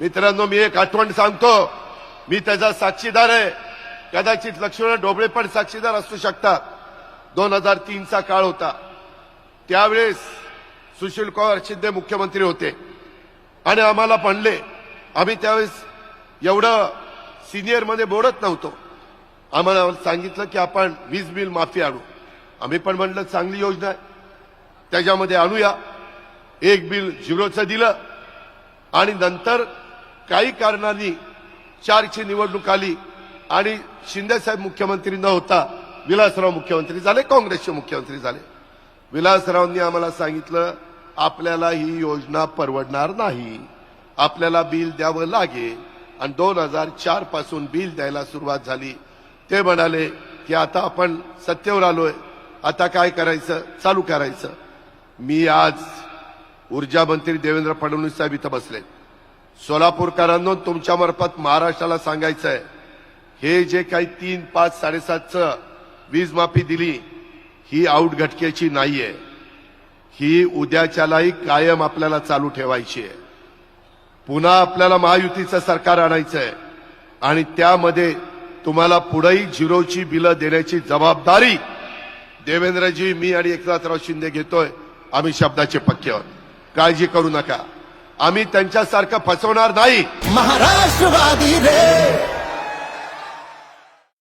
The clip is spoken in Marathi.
मित्रांनो मी एक आठवण सांगतो. मी त्याचा साक्षीदार आहे. कदाचित लक्ष्मण डोबळे पण साक्षीदार असू शकतात. दोन हजार तीनचा काळ होता. त्यावेळेस सुशील कुमार शिंदे मुख्यमंत्री होते. आणि आम्हाला म्हणले आम्ही त्यावेळेस एवढं सिनियरमध्ये बोलत नव्हतो. आम्हाला सांगितलं की आपण वीज बिल माफी आणू. आम्ही पण म्हणलं चांगली योजना आहे. त्याच्यामध्ये आणूया. एक बिल झिरोचं दिलं. आणि नंतर काही कारणांनी चारची निवडणूक आली आणि शिंदेसाहेब मुख्यमंत्री न होता विलासराव मुख्यमंत्री झाले काँग्रेसचे मुख्यमंत्री झाले. विलासरावांनी आम्हाला सांगितलं आपल्याला ही योजना परवडणार नाही. आपल्याला बिल द्यावं लागेल. आणि दोन हजार चारपासून बिल द्यायला सुरुवात झाली. ते म्हणाले की आता आपण सत्तेवर आलोय. आता काय करायचं? चालू करायचं. मी आज ऊर्जा मंत्री देवेंद्र फडणवीस साहेब इथं बसले. सोलापूरकरांनो तुमच्या मार्फत महाराष्ट्राला सांगायचं आहे हे जे काही तीन पाच साडेसातचं वीज माफी दिली ही आऊट घटकेची नाहीये. ही उद्याच्यालाही कायम आपल्याला चालू ठेवायची आहे. पुन्हा आपल्याला महायुतीचं सरकार आणायचं आहे आणि त्यामध्ये तुम्हाला पुढेही झिरोची बिलं देण्याची जबाबदारी देवेंद्रजी मी आणि एकनाथराव शिंदे घेतोय. आम्ही शब्दाचे पक्के आहोत. काळजी करू नका. आम्ही त्यांच्यासारखं फसवणार नाही. महाराष्ट्रवादी रे.